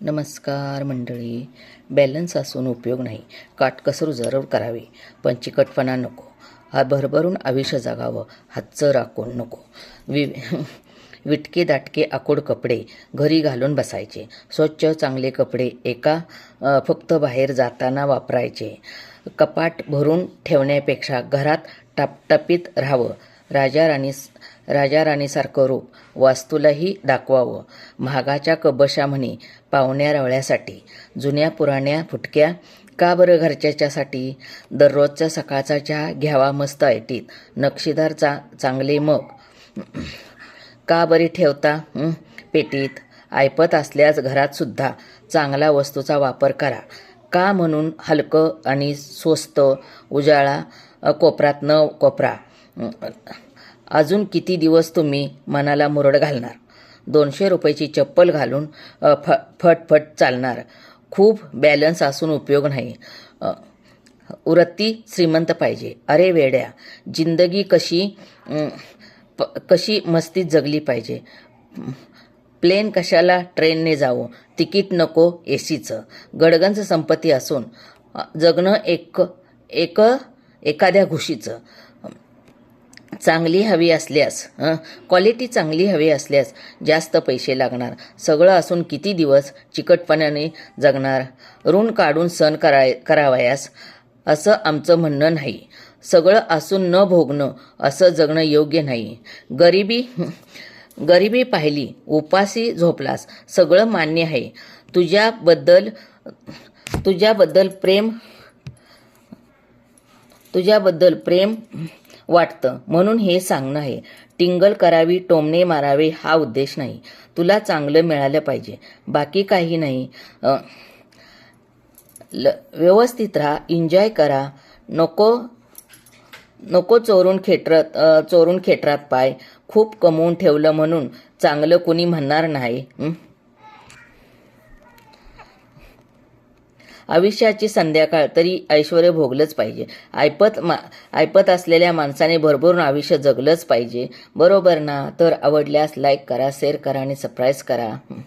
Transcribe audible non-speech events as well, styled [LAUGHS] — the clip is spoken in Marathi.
नमस्कार मंडळी. बॅलन्स असून उपयोग नाही. काटकसर जरूर करावी. पण चिकटपणा नको. हा भरभरून आयुष्य जगावं. हातचं राखून नको. वि [LAUGHS] विटके दाटके आकोड कपडे घरी घालून बसायचे. स्वच्छ चांगले कपडे एका फक्त बाहेर जाताना वापरायचे. कपाट भरून ठेवण्यापेक्षा घरात टापटापीत राहावं. राजा राणी राजा राणीसारखं रूप वास्तूलाही दाखवावं. महागाच्या कबशा म्हणी पाहुण्या रवळ्यासाठी जुन्या पुराण्या फुटक्या का बरं घरच्याच्यासाठी? दररोजचा सकाळचा चहा घ्यावा मस्त ऐटीत नक्षीदार चा चांगले मग. [CLEARS THROAT] का बरी ठेवता? पेटीत. ऐपत असल्यास घरात सुद्धा चांगला वस्तूचा वापर करा. का म्हणून हलकं आणि स्वस्त उजाळा कोपरात न कोपरा? अजून किती दिवस तुम्ही मनाला मुरड घालणार? दोनशे रुपयाची चप्पल घालून फ फटफट चालणार. खूप बॅलन्स असून उपयोग नाही. उरत्ती श्रीमंत पाहिजे. अरे वेड्या जिंदगी कशी प- कशी मस्तीत जगली पाहिजे? प्लेन कशाला ट्रेनने जावं? तिकीट नको ए सीचं गडगंज संपत्ती असून जगणं एक एक एखाद्या घुशीचं. चांगली हवी असल्यास हं, क्वालिटी चांगली हवी असल्यास जास्त पैसे लागणार. सगळं असून किती दिवस चिकटपणाने जगणार? ऋण काढून सण कराय करावयास? असं आमचं म्हणणं नाही. सगळं असून न भोगणं असं जगणं योग्य नाही. गरिबी गरिबी पाहिली उपासी झोपलास. सगळं मान्य आहे. तुझ्याबद्दल तुझ्याबद्दल प्रेम तुझ्याबद्दल प्रेम वाटतं. म्हणून हे सांगणं आहे. टिंगल करावी टोमणे मारावे हा उद्देश नाही. तुला चांगलं मिळालं पाहिजे. बाकी काही नाही. ल व्यवस्थित राहा. एन्जॉय करा. नको नको चोरून खेटरत चोरून खेटरात पाय. खूप कमवून ठेवलं म्हणून चांगलं कुणी म्हणणार नाही. आयुष्याची संध्याकाळ तरी ऐश्वर भोगलंच पाहिजे. ऐपत मा ऐपत असलेल्या माणसाने भरभरून आयुष्य जगलंच पाहिजे. बरोबर ना? तर आवडल्यास लाईक करा शेअर करा आणि सबस्क्राईब करा.